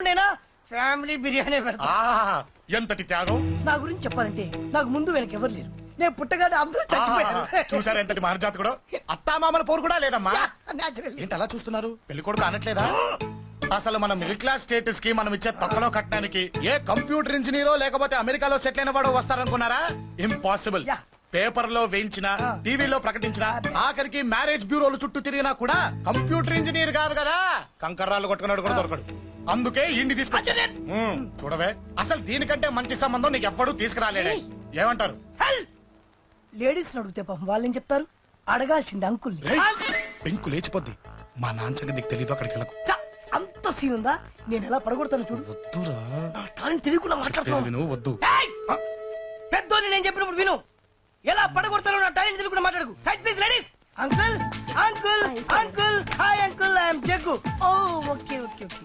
నేనా? ఫ్యామిలీ బిర్యానీ పెడతా. ఎంతటి త్యాగం? నా గురించి చెప్పాలంటే నాకు ముందు వెనక ఎవరు లేరు. నేను పుట్టగానే అందరూ చచ్చిపోయారు. చూసారు ఎంతటి మహర్జాత్ కూడా? అత్తామామల పోరు కూడా లేదమ్మా. Naturally. ఏంటి అలా చూస్తున్నారు? పెళ్ళి కొడుకు అనట్లేదా? అసలు మన మిడిల్ క్లాస్ స్టేటస్కి మనం ఇచ్చే తక్కువలో కట్టడానికి ఏ కంప్యూటర్ ఇంజనీరో లేకపోతే అమెరికాలో సెటిల్ అయిన వాడు వస్తారనుకున్నారా? ఇంపాసిబుల్. Yeah. పేపర్లో వేయించిన Ah. టీవీలో ప్రకటించిన ఆఖరికి మ్యారేజ్ బ్యూరోలు చుట్టూ తిరిగినా కూడా కంప్యూటర్ ఇంజనీర్ కాదు కదా? కంకర్రాలు కొట్టుకున్నాడు కూడా దొరకడు. అందుకే ఇండి తీసుకొచ్చా ఉమ్, చూడవే. అసలు దీనికంటే మంచి సంబంధం నీకు ఎప్పుడూ తీసుకురాలేడే ఏమంటారు? లేడీస్ అడిగితే పాపం వాళ్ళేం చెప్తారు? అడగాల్సింది అంకుల్ రేయ్, పెంకు లేచిపోద్ది. మా నాన్న సంగతి నీకు తెలీదు అక్కడికి వెళ్ళకు. అంత సీన్ ఉందా? నేను ఎలా పడగొడతాను చూడు. వద్దురా. నా టాలెంట్ తెలియకుండా చెప్పేది మాట్లాడుతున్నాను విను వద్దు. పెద్దోని నేను చెప్పినప్పుడు విను. ఎలా పడగొడతానో నా టాలెంట్ తెలియకుండా మాట్లాడకు. Side please ladies uncle! Uncle! Uncle! Hi uncle I'm Jaggu oh okay okay okay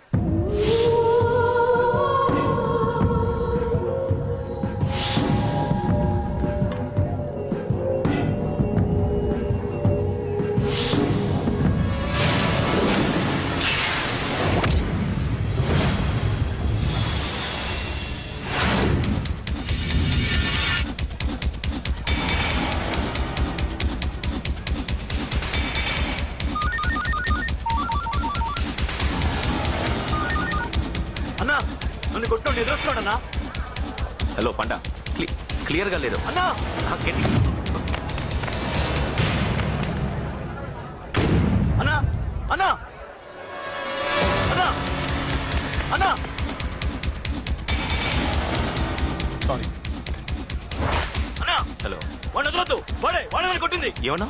hello పండ. క్లియర్గా లేదు అన్నా! నాకేంటి? అన్నా! అన్నా! అన్నా! అన్నా! సారీ. అన్నా! హలో. వాడిని వదలొద్దు. వాడే వాడే కొట్టింది. ఏమన్నా?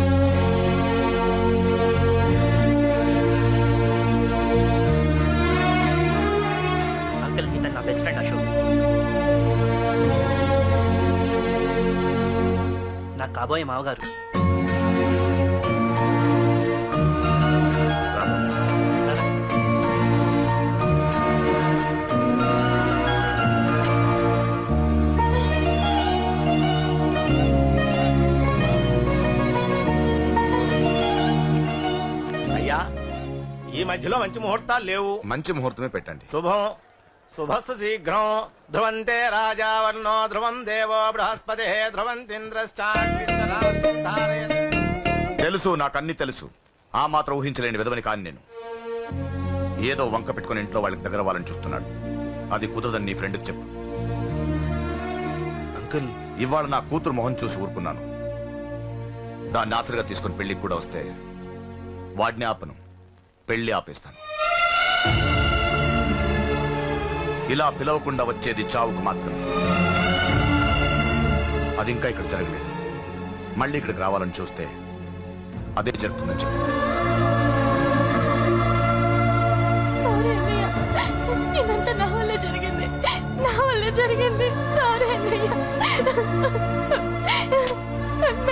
కాబోయే మావగారు. అయ్యా ఈ మధ్యలో మంచి ముహూర్తాలు లేవు. మంచి ముహూర్తమే పెట్టండి. శుభం. శుభస్సు శీఘ్రం ధ్రువంతే రాజా వర్ణో ధ్రువం దేవో బృహస్పతి. తెలుసు నాకు అన్ని తెలుసు. ఆ మాత్రం ఊహించలేని విధవని కాని నేను. ఏదో వంక పెట్టుకుని ఇంట్లో వాళ్ళకి దగ్గర వాళ్ళని చూస్తున్నాడు. అది కుదరదని నీ ఫ్రెండ్కి చెప్పు. అంకుల్. ఇవాళ నా కూతురు మొహం చూసి ఊరుకున్నాను. దాన్ని ఆసరిగా తీసుకుని పెళ్ళికి కూడా వస్తే వాడిని ఆపను. పెళ్ళి ఆపేస్తాను. ఇలా పిలవకుండా వచ్చేది చావుకు మాత్రమే. అది ఇంకా ఇక్కడ జరగలేదు. మళ్ళీ ఇక్కడికి రావాలని చూస్తే అదే జరుగుతుందని చెప్పి. సారీ జరిగింది. జరిగింది. సారీ అన్నయ్య. నన్ను